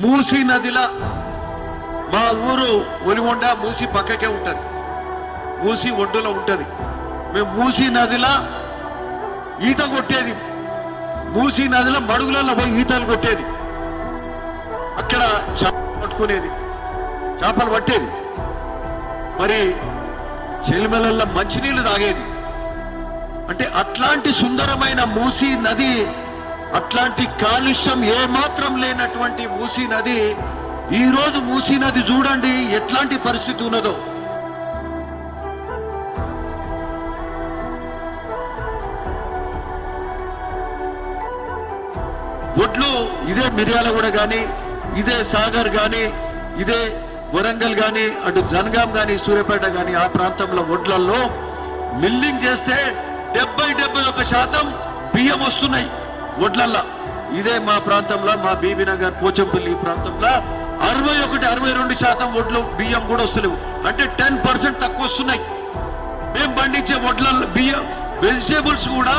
మూసీ నదిల మా ఊరు ఒలిగొండ మూసి పక్కకే ఉంటది. మూసి ఒడ్డులో ఉంటది. మేము మూసీ నదిలా ఈత కొట్టేది. మూసీ నదిలో మడుగులలో పోయి ఈతలు కొట్టేది. అక్కడ చేపలు పట్టుకునేది. చేపలు పట్టేది. మరి చెలిమెలల్లో మంచినీళ్ళు తాగేది. అంటే అట్లాంటి సుందరమైన మూసీ నది అట్లాంటి కాలుష్యం ఏ మాత్రం లేనటువంటి మూసీ నది ఈ రోజు మూసీ నది చూడండి ఎట్లాంటి పరిస్థితి ఉన్నదో. ఒడ్లు ఇదే మిర్యాలగూడ కానీ ఇదే సాగర్ కానీ ఇదే వరంగల్ కానీ అటు జనగాం కానీ సూర్యాపేట కానీ ఆ ప్రాంతంలో ఒడ్లల్లో మిల్లింగ్ చేస్తే డెబ్బై డెబ్బై ఒక శాతం బియ్యం వస్తున్నాయి. ఒడ్లల్లో. ఇదే మా ప్రాంతంలో మా బీబీ నగర్ పోచంపల్లి ప్రాంతంలో అరవై ఒకటి అరవై రెండు శాతం ఒడ్లు బియ్యం కూడా వస్తలేవు. అంటే టెన్ పర్సెంట్ తక్కువ వస్తున్నాయి. మేము పండించే వడ్ల బియ్యం వెజిటేబుల్స్ కూడా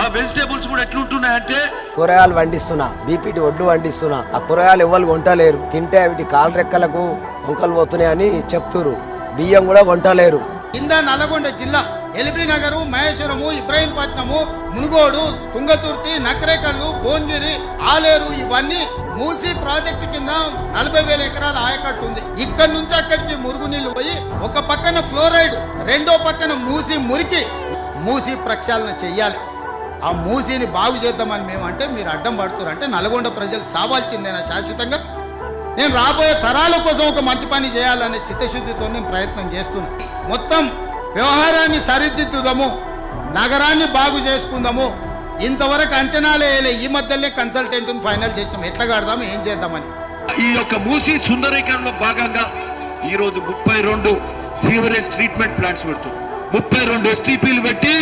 ఆ వెజిటేబుల్స్ కూడా ఎట్లుంటున్నాయంటే కూరగాయలు వండిస్తున్నా బీపీటీ ఒడ్లు వండిస్తున్నా ఆ కూరగాయలు ఎవ్వరు వంటలేరు తింటే వీటి కాలు రెక్కలకు వంకలు పోతున్నాయని చెప్తురు బియ్యం కూడా వంటలేరు కింద నల్గొండ జిల్లా ఎల్బీ నగరు మహేశ్వరము ఇబ్రహీంపట్నము మునుగోడు తుంగతుర్తి నకరేకల్లు భువనగిరి ఆలేరు ఇవన్నీ మూసి ప్రాజెక్టు కింద నలభై వేల ఎకరాల ఆయకట్టు ఉంది. ఇక్కడ నుంచి అక్కడికి మురుగునీళ్ళు పోయి ఒక పక్కన ఫ్లోరైడ్ రెండో పక్కన మూసి మురికి మూసి ప్రక్షాళన చెయ్యాలి. ఆ మూసీని బాగు చేద్దామని మేము అంటే మీరు అడ్డం పడుతున్నారు. అంటే నల్గొండ ప్రజలు సావాల్సిందేనా శాశ్వతంగా? నేను రాబోయే తరాల కోసం ఒక మంచి పని చేయాలనే చిత్తశుద్ధితో నేను ప్రయత్నం చేస్తున్నాను మొత్తం వ్యవహారాన్ని సరిదిద్దుదాము నగరాన్ని బాగు చేసుకుందాము. ఇంతవరకు అంచనాలు వేయలే. ఈ మధ్యనే కన్సల్టెంట్ని ఫైనల్ చేసినాం. ఎట్లా కడదాము ఏం చేద్దామని. ఈ యొక్క మూసి సుందరీకరణలో భాగంగా ఈరోజు ముప్పై రెండు సీవరేజ్ ట్రీట్మెంట్ ప్లాంట్స్ పెడుతుంది ముప్పై రెండు ఎస్టీపీలు పెట్టి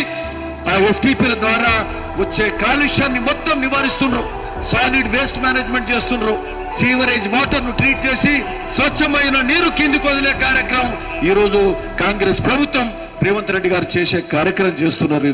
ఆ ఎస్టీపీల ద్వారా వచ్చే కాలుష్యాన్ని మొత్తం నివారిస్తున్నారు. సాలిడ్ వేస్ట్ మేనేజ్మెంట్ చేస్తున్నారు. సీవరేజ్ వాటర్ను ట్రీట్ చేసి స్వచ్ఛమైన నీరు కిందికి వదిలే కార్యక్రమం ఈ రోజు కాంగ్రెస్ ప్రభుత్వం రేవంత్ రెడ్డి గారు చేసే కార్యక్రమం చేస్తున్నారు.